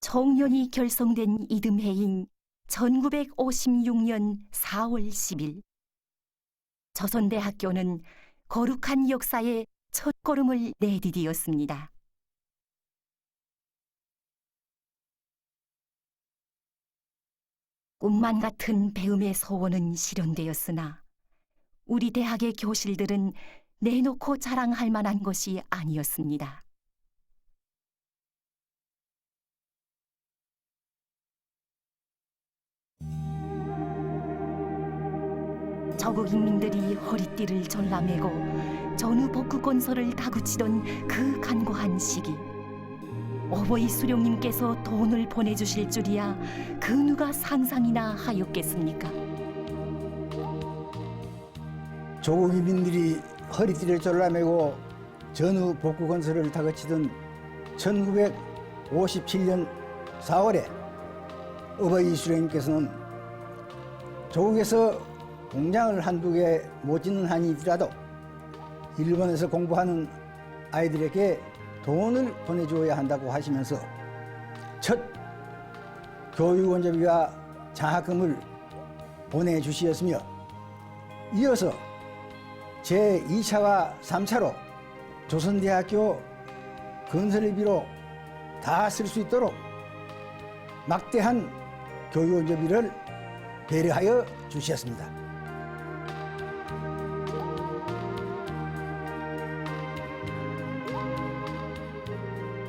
청년이 결성된 이듬해인 1956년 4월 10일 조선대학교는 거룩한 역사의 첫걸음을 내디디었습니다. 꿈만 같은 배움의 소원은 실현되었으나 우리 대학의 교실들은 내놓고 자랑할 만한 것이 아니었습니다. 저국 인민들이 허리띠를 졸라매고 전후 복구 건설을 다그치던 그 간고한 시기 어버이 수령님께서 돈을 보내주실 줄이야 그 누가 상상이나 하였겠습니까? 조국 이민들이 허리띠를 졸라매고 전후 복구 건설을 다그치던 1957년 4월에 어버이 수령님께서는 조국에서 공장을 한두 개못 짓는 한이더라도 일본에서 공부하는 아이들에게 돈을 보내줘야 한다고 하시면서 첫 교육 원조비와 장학금을 보내주시었으며 이어서 제2차와 3차로 조선대학교 건설비로 다 쓸 수 있도록 막대한 교육 원조비를 배려하여 주셨습니다.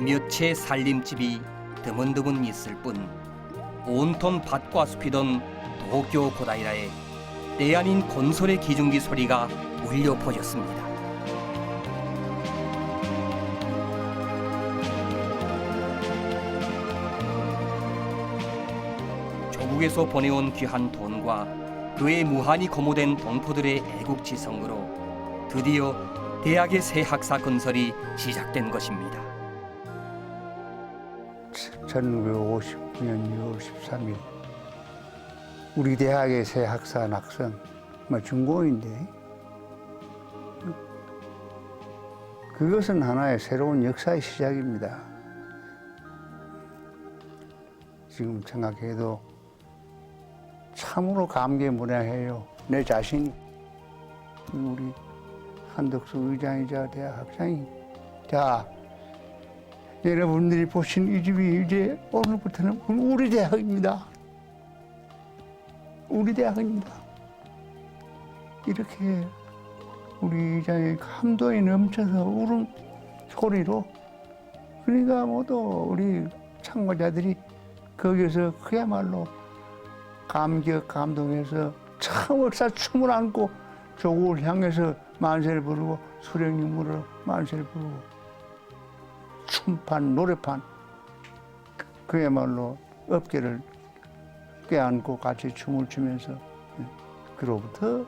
몇 채 살림집이 드문드문 있을 뿐 온통 밭과 숲이던 도쿄 고다이라에 때 아닌 건설의 기중기 소리가 울려 퍼졌습니다. 조국에서 보내온 귀한 돈과 그에 무한히 거모된 동포들의 애국지성으로 드디어 대학의 새 학사 건설이 시작된 것입니다. 1959년 6월 13일 우리 대학의 새 학사 낙선 뭐 중고인데 그것은 하나의 새로운 역사의 시작입니다. 지금 생각해도 참으로 감개무량해요. 내 자신이 우리 한덕수 의장이자 대학 학장이 자 여러분들이 보신 이 집이 이제 오늘부터는 우리 대학입니다. 우리 대학입니다. 이렇게 우리 이장의 감동이 넘쳐서 울음 소리로 그러니까 모두 우리 참가자들이 거기서 그야말로 감격 감동해서 역사 춤을 안고 조국을 향해서 만세를 부르고 수령님으로 만세를 부르고 춤판, 노래판 그- 그야말로 업계를 껴안고 같이 춤을 추면서 예, 그로부터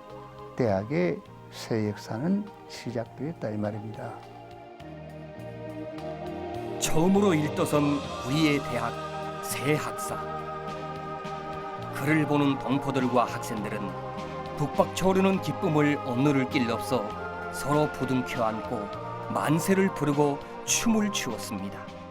대학의 새 역사는 시작되었다 이 말입니다. 처음으로 일떠선 우리의 대학 새 학사. 그를 보는 동포들과 학생들은 북박초르는 기쁨을 억누를 길 없어 서로 부둥켜 안고 만세를 부르고 춤을 추었습니다.